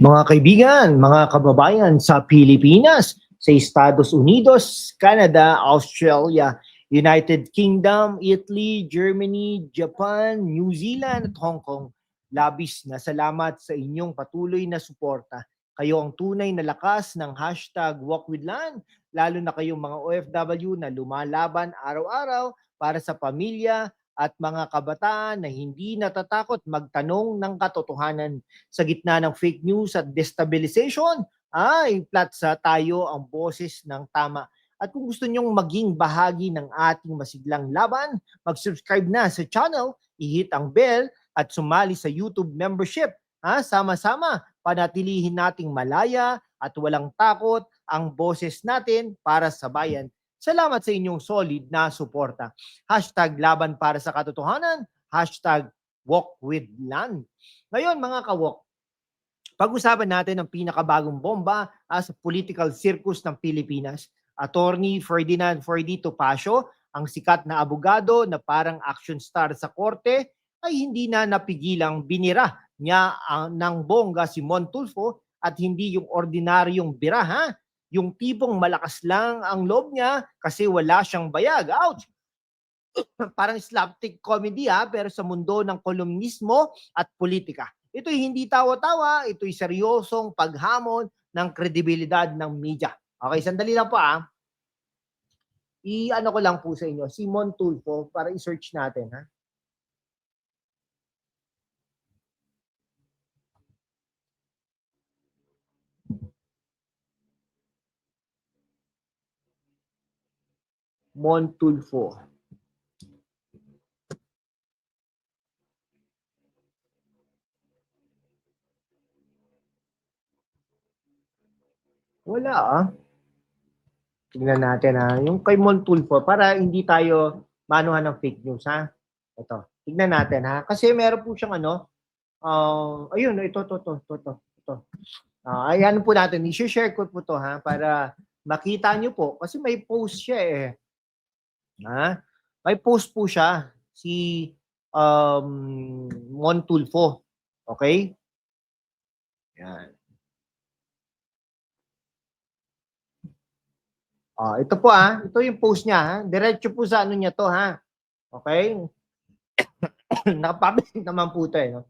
Mga kaibigan, mga kababayan sa Pilipinas, sa Estados Unidos, Canada, Australia, United Kingdom, Italy, Germany, Japan, New Zealand at Hong Kong. Labis na salamat sa inyong patuloy na suporta. Kayo ang tunay na lakas ng hashtag WalkWithLand, lalo na kayong mga OFW na lumalaban araw-araw para sa pamilya at mga kabataan na hindi natatakot magtanong ng katotohanan sa gitna ng fake news at destabilization, ay platsa tayo ang boses ng tama. At kung gusto nyong maging bahagi ng ating masiglang laban, mag-subscribe na sa channel, i-hit ang bell at sumali sa YouTube membership. Ha? Sama-sama, panatilihin nating malaya at walang takot ang boses natin para sa bayan. Salamat sa inyong solid na suporta. Hashtag laban para sa katotohanan. Hashtag walk with land. Ngayon mga kawok, pag-usapan natin ang pinakabagong bomba ah, sa political circus ng Pilipinas. Attorney Ferdinand Ferdito Pasio, ang sikat na abogado na parang action star sa korte, ay hindi na napigilang binira niya ang ng bongga si Montulfo at hindi yung ordinaryong bira ha. Yung tipong malakas lang ang loob niya kasi wala siyang bayag. Ouch! Parang slapstick comedy ha, pero sa mundo ng kolumnismo at politika. Ito'y hindi tawa-tawa, ito'y seryosong paghamon ng kredibilidad ng media. Okay, sandali lang po ah. I-ano ko lang po sa inyo, Simon Tulfo, para i-search natin ha. Montulfo. Wala ah. Tingnan natin ha. Yung kay Montulfo, para hindi tayo manuhan ng fake news ha. Ito. Tignan natin ha. Kasi meron po siyang ano, uh, ayun, ito, ito, ito, ito, ito. ito. Uh, ayan po natin. I-share ko po to ha para makita nyo po. Kasi may post siya eh. Ha? May post po siya si um, Montulfo. Okay? Yan. Ah, ito po ah, ito yung post niya ha. Diretso po sa ano niya to ha. Okay? Nakapublic naman po ito eh. No?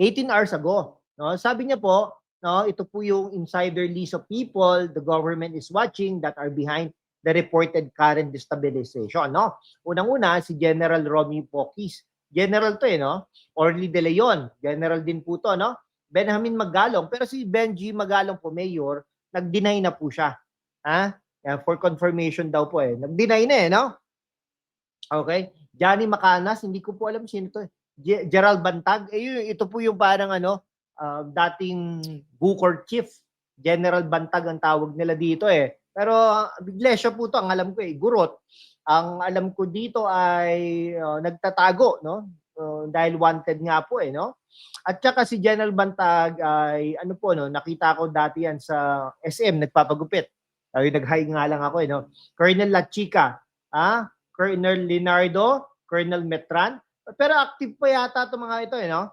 18 hours ago. No? Sabi niya po, no, ito po yung insider list of people the government is watching that are behind the reported current destabilization. No? Unang-una, si General Romy Pokis. General to eh, no? Orly De Leon. General din po to, no? Benjamin Magalong. Pero si Benji Magalong po, mayor, nag-deny na po siya. Ha? Yan, for confirmation daw po eh. Nag-deny na eh, no? Okay? Johnny Macanas, hindi ko po alam sino to. eh. Ge- Gerald Bantag, eh, ito po yung parang ano, uh, dating Bukor Chief. General Bantag ang tawag nila dito eh. Pero iglesia po to, ang alam ko eh, gurot. Ang alam ko dito ay uh, nagtatago, no? Uh, dahil wanted nga po eh, no? At saka si General Bantag ay ano po, no? Nakita ko dati yan sa SM, nagpapagupit. Ay, nag-hi nga lang ako, eh, no? Colonel La Chica, ah? Colonel Leonardo, Colonel Metran. Pero active pa yata itong mga ito, eh, no?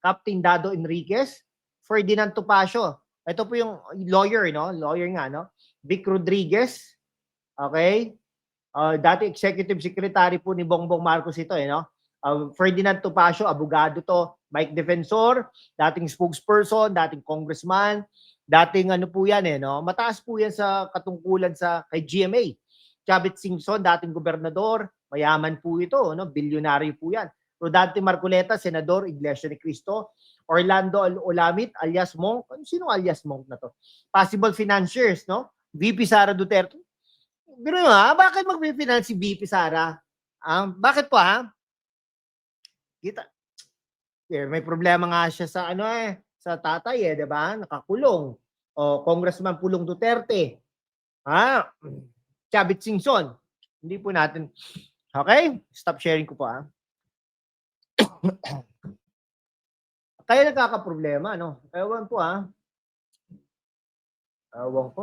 Captain Dado Enriquez, Ferdinand Topacio. Ito po yung lawyer, no? Lawyer nga, no? Vic Rodriguez, okay? Uh, dati executive secretary po ni Bongbong Marcos ito, eh, no? Uh, Ferdinand Topacio, abogado to. Mike Defensor, dating spokesperson, dating congressman, dating ano po yan, eh, no? Mataas po yan sa katungkulan sa kay GMA. Chavit Singson, dating gobernador, mayaman po ito, no? Bilyonaryo po yan. Rodante Marcoleta, senador, Iglesia ni Cristo. Orlando Olamit, alias Monk. Ano, sino alias Monk na to? Possible financiers, no? VP Sara Duterte. Pero ha, bakit mag-finance si VP Sara? Um, bakit po ha? Kita. Yeah, may problema nga siya sa ano eh, sa tatay eh, 'di ba? Nakakulong. O Congressman Pulong Duterte. Ha? Chavit Singson. Hindi po natin Okay? Stop sharing ko po ah. Kaya nagkakaproblema, no? Ewan po, ha? Ewan ko.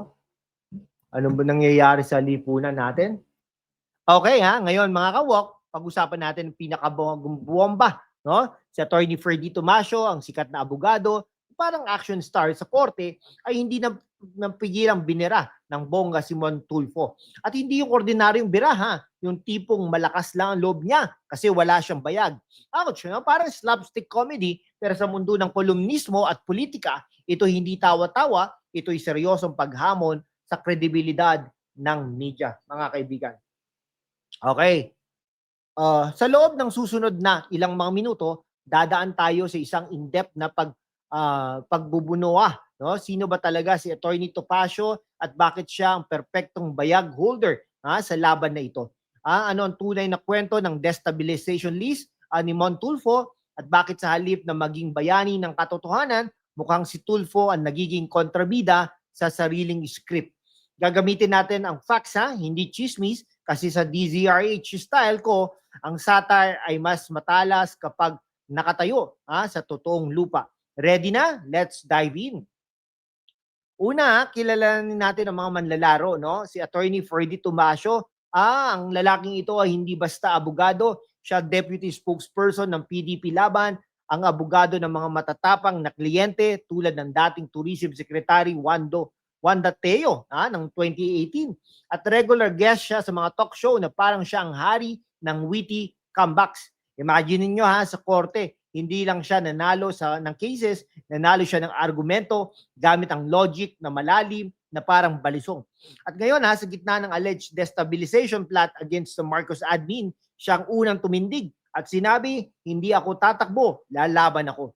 Ano ba nangyayari sa lipunan natin? Okay, ha? Ngayon, mga kawok, pag-usapan natin ang pinakabomba, no? Si Attorney Freddy Tomasio, ang sikat na abogado parang action star sa korte ay hindi na napigilang binira ng bongga si Mon Tulfo. At hindi yung ordinaryong bira ha, yung tipong malakas lang ang loob niya kasi wala siyang bayag. Ouch, no? parang slapstick comedy pero sa mundo ng kolumnismo at politika, ito hindi tawa-tawa, ito'y seryosong paghamon sa kredibilidad ng media, mga kaibigan. Okay. Uh, sa loob ng susunod na ilang mga minuto, dadaan tayo sa isang in-depth na pag uh, pagbubunoa, no? Sino ba talaga si Attorney Topacio at bakit siya ang perpektong bayag holder ha, sa laban na ito? Ah, ano ang tunay na kwento ng destabilization list ah, ni Mon Tulfo at bakit sa halip na maging bayani ng katotohanan, mukhang si Tulfo ang nagiging kontrabida sa sariling script. Gagamitin natin ang facts ha, hindi chismis, kasi sa DZRH style ko, ang satire ay mas matalas kapag nakatayo ha, sa totoong lupa. Ready na? Let's dive in. Una, kilalanin natin ang mga manlalaro, no? Si Attorney Freddy Tomasio. Ah, ang lalaking ito ay hindi basta abogado, siya deputy spokesperson ng PDP Laban, ang abogado ng mga matatapang na kliyente tulad ng dating Tourism Secretary Wando Wanda Teo ah, ng 2018. At regular guest siya sa mga talk show na parang siya ang hari ng witty comebacks. Imagine niyo ha sa korte, hindi lang siya nanalo sa ng cases, nanalo siya ng argumento gamit ang logic na malalim na parang balisong. At ngayon ha, sa gitna ng alleged destabilization plot against the Marcos admin, siya ang unang tumindig at sinabi, hindi ako tatakbo, lalaban ako.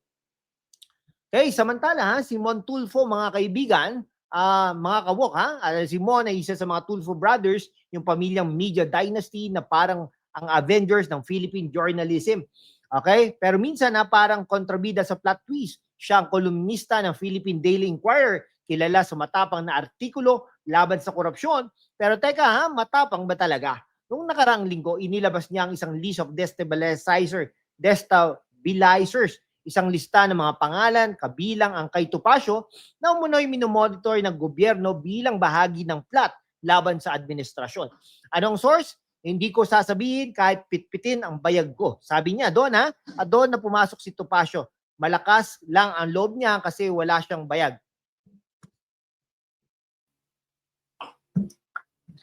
Okay, samantala ha, si Montulfo mga kaibigan, uh, mga kawok ha, uh, si Mon ay isa sa mga Tulfo brothers, yung pamilyang media dynasty na parang ang Avengers ng Philippine journalism. Okay? Pero minsan na parang kontrabida sa plot twist. Siya ang kolumnista ng Philippine Daily Inquirer, kilala sa matapang na artikulo laban sa korupsyon. Pero teka ha, matapang ba talaga? Nung nakaraang linggo, inilabas niya ang isang list of destabilizer, destabilizers, isang lista ng mga pangalan kabilang ang kay Topacio na umunoy minomonitor ng gobyerno bilang bahagi ng plot laban sa administrasyon. Anong source? Hindi ko sasabihin kahit pitpitin ang bayag ko. Sabi niya doon ha, at doon na pumasok si Topacio. Malakas lang ang loob niya kasi wala siyang bayag.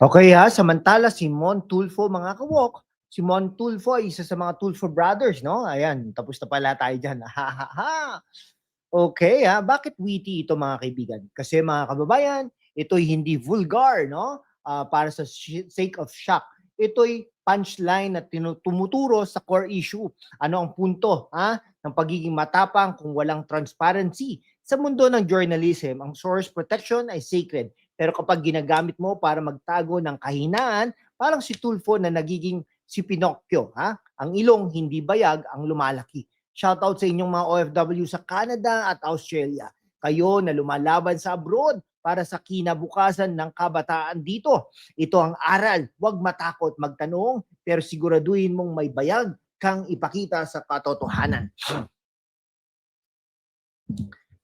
Okay ha, samantala si Mon Tulfo mga kawok, si Mon Tulfo ay isa sa mga Tulfo brothers, no? Ayan, tapos na pala tayo dyan. Ha, ha, ha. Okay ha, bakit witty ito mga kaibigan? Kasi mga kababayan, ito'y hindi vulgar, no? Uh, para sa sake of shock ito'y punchline na tumuturo sa core issue. Ano ang punto ha, ng pagiging matapang kung walang transparency? Sa mundo ng journalism, ang source protection ay sacred. Pero kapag ginagamit mo para magtago ng kahinaan, parang si Tulfo na nagiging si Pinocchio. Ha? Ang ilong hindi bayag ang lumalaki. Shoutout sa inyong mga OFW sa Canada at Australia. Kayo na lumalaban sa abroad para sa kinabukasan ng kabataan dito. Ito ang aral. Huwag matakot magtanong, pero siguraduhin mong may bayag kang ipakita sa katotohanan.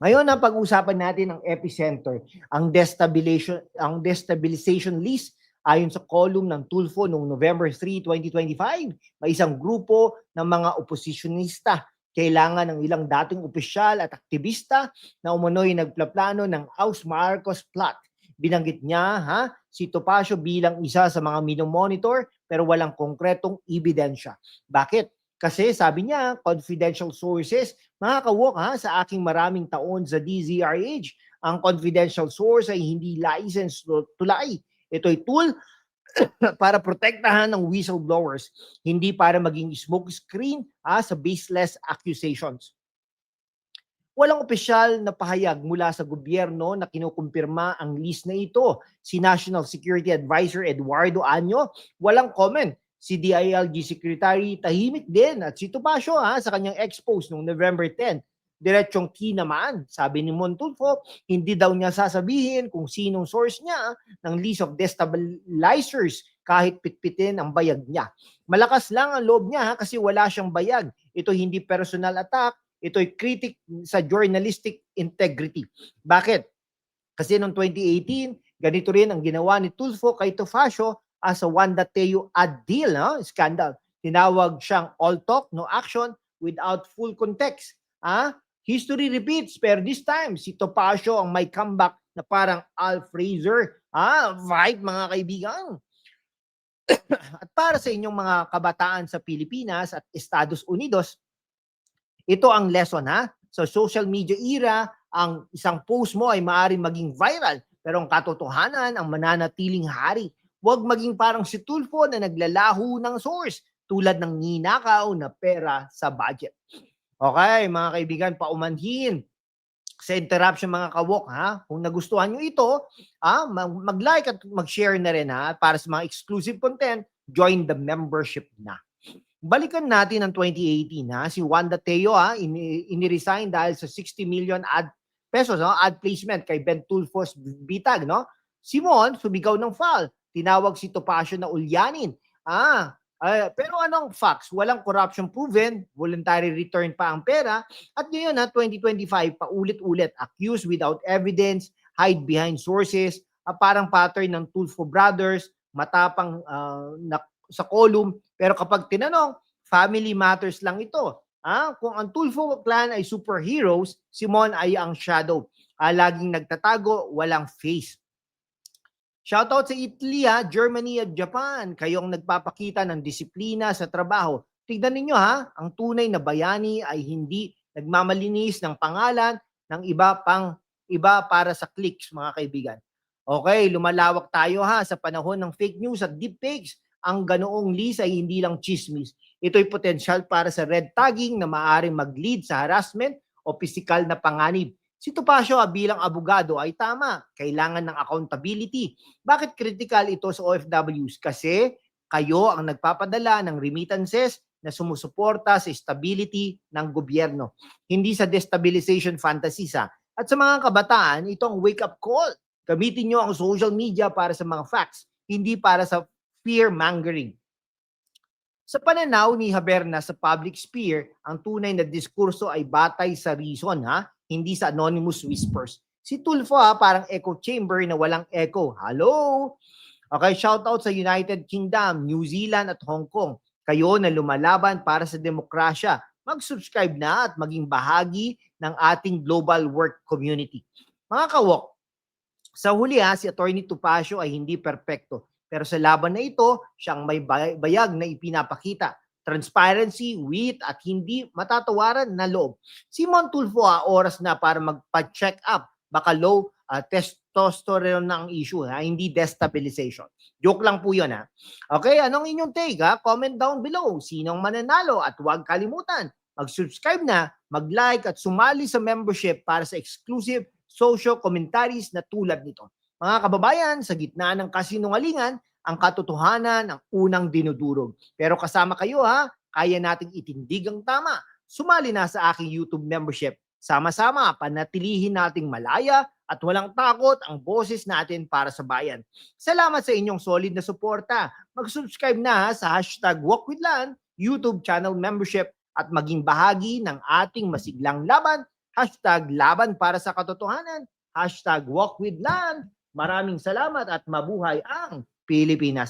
Ngayon ang pag-usapan natin ang epicenter, ang destabilization ang destabilization list ayon sa column ng Tulfo noong November 3, 2025. May isang grupo ng mga oposisyonista kailangan ng ilang dating opisyal at aktivista na umano'y nagplaplano ng House Marcos plot. Binanggit niya ha, si Topacio bilang isa sa mga minomonitor pero walang konkretong ebidensya. Bakit? Kasi sabi niya, confidential sources, mga kawok ha, sa aking maraming taon sa DZRH, ang confidential source ay hindi license to lie. Ito'y tool para protektahan ng whistleblowers, hindi para maging smoke screen ah, sa baseless accusations. Walang opisyal na pahayag mula sa gobyerno na kinukumpirma ang list na ito. Si National Security Advisor Eduardo Anyo, walang comment. Si DILG Secretary tahimik din at si Topacio ha, sa kanyang expose noong November 10 diretsong T naman. Sabi ni Montulfo, hindi daw niya sasabihin kung sinong source niya ng list of destabilizers kahit pitpitin ang bayag niya. Malakas lang ang loob niya ha, kasi wala siyang bayag. Ito hindi personal attack, ito'y critic sa journalistic integrity. Bakit? Kasi noong 2018, ganito rin ang ginawa ni Tulfo kay Tofacio as a Wanda Teo ad deal, no? scandal. Tinawag siyang all talk, no action without full context. Ah, history repeats, pero this time, si Topacio ang may comeback na parang Al Fraser. Ah, right mga kaibigan. at para sa inyong mga kabataan sa Pilipinas at Estados Unidos, ito ang lesson ha. Sa social media era, ang isang post mo ay maaaring maging viral, pero ang katotohanan ang mananatiling hari. Huwag maging parang si Tulfo na naglalaho ng source tulad ng ninakaw na pera sa budget. Okay, mga kaibigan, paumanhin sa interruption mga kawok ha. Kung nagustuhan nyo ito, ah, mag- mag-like at mag-share na rin ha para sa mga exclusive content, join the membership na. Balikan natin ang 2018 ha. Si Wanda Teo ha, ini- iniresign dahil sa 60 million ad pesos no, ad placement kay Ben Tulfos Bitag no. Simon sumigaw ng foul. Tinawag si Topacio na ulyanin. Ah, ah, pero anong facts? Walang corruption proven, voluntary return pa ang pera, at ngayon na 2025 paulit-ulit accused without evidence, hide behind sources, ah, parang pattern ng Tulfo Brothers, matapang ah, na, sa column, pero kapag tinanong, family matters lang ito. Ah, kung ang Tulfo clan ay superheroes, Simon ay ang shadow. Ah, laging nagtatago, walang face. Shoutout sa Italy, ha, Germany at Japan. Kayong nagpapakita ng disiplina sa trabaho. Tignan ninyo ha, ang tunay na bayani ay hindi nagmamalinis ng pangalan ng iba pang iba para sa clicks, mga kaibigan. Okay, lumalawak tayo ha sa panahon ng fake news at deepfakes. Ang ganoong list ay hindi lang chismis. Ito'y potensyal para sa red tagging na maaaring mag-lead sa harassment o pisikal na panganib. Si Topacio ah, bilang abogado ay tama. Kailangan ng accountability. Bakit critical ito sa OFWs? Kasi kayo ang nagpapadala ng remittances na sumusuporta sa stability ng gobyerno. Hindi sa destabilization fantasies ha. At sa mga kabataan, ito ang wake-up call. Gamitin nyo ang social media para sa mga facts, hindi para sa fear-mongering. Sa pananaw ni Haberna sa public sphere, ang tunay na diskurso ay batay sa reason, ha? Hindi sa anonymous whispers. Si Tulfo ha, parang echo chamber na walang echo. Hello? Okay, shout out sa United Kingdom, New Zealand at Hong Kong. Kayo na lumalaban para sa demokrasya. Mag-subscribe na at maging bahagi ng ating global work community. Mga kawok, sa huli ha, si Attorney Tupacio ay hindi perpekto. Pero sa laban na ito, siyang may bay- bayag na ipinapakita. Transparency, wit, at hindi matatawaran na loob. Simon Tulfo ha, oras na para magpa-check up. Baka low ah, testosterone na ang issue, ha? hindi destabilization. Joke lang po yun. Ha? Okay, anong inyong take? Ha? Comment down below. Sinong mananalo? At huwag kalimutan, mag-subscribe na, mag-like at sumali sa membership para sa exclusive social commentaries na tulad nito. Mga kababayan, sa gitna ng kasinungalingan, ang katotohanan ang unang dinudurog. Pero kasama kayo ha, kaya nating itindig ang tama. Sumali na sa aking YouTube membership. Sama-sama, panatilihin nating malaya at walang takot ang boses natin para sa bayan. Salamat sa inyong solid na suporta. Mag-subscribe na ha sa hashtag WalkWithLan, YouTube channel membership at maging bahagi ng ating masiglang laban. Hashtag laban para sa katotohanan. Hashtag WalkWithLan. Maraming salamat at mabuhay ang Pilipinas.